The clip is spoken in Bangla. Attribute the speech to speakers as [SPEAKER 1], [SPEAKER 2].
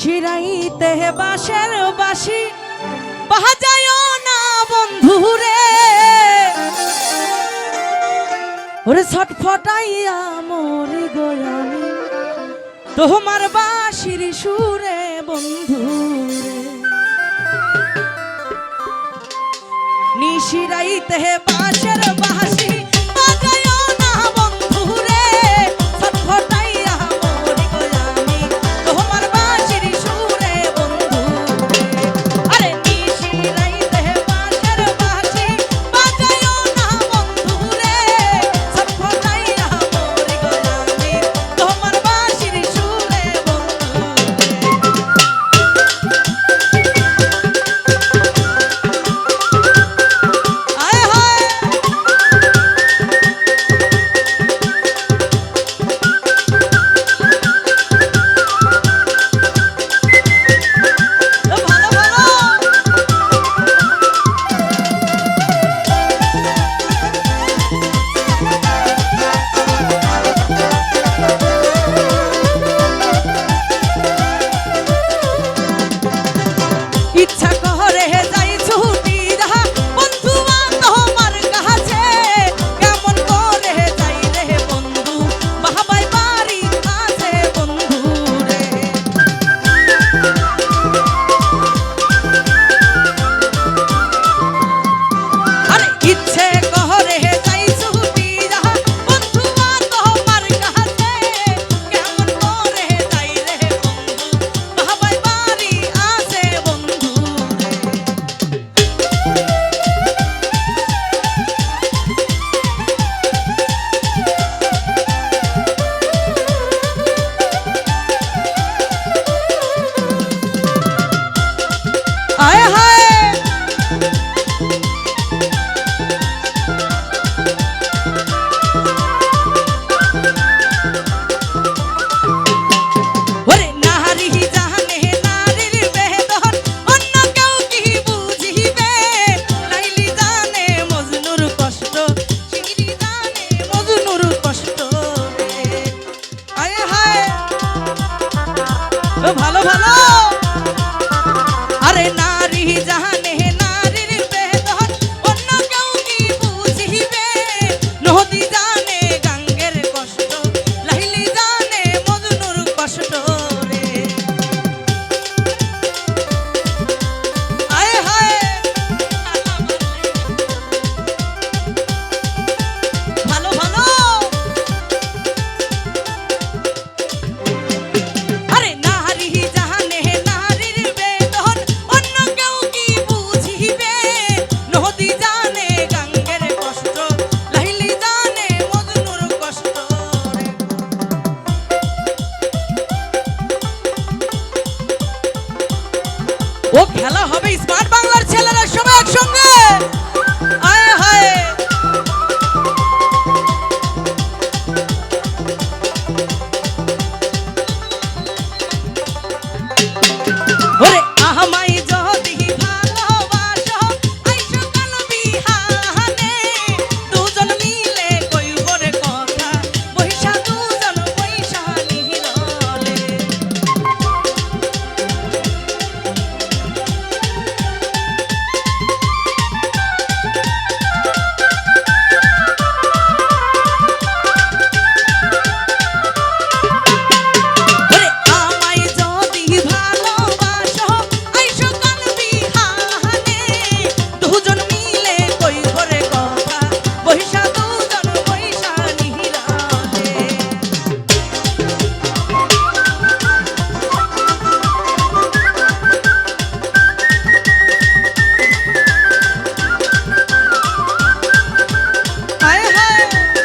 [SPEAKER 1] নিশিরাইতে বাঁশের বাসি বাজায় না বন্ধুরে ওরে ছটফটাইয়া মোর গোয়ামি তোমার বাঁশির সুরে বন্ধুরে নিশিরাইতে বাঁশের 我砍了哈。Aê!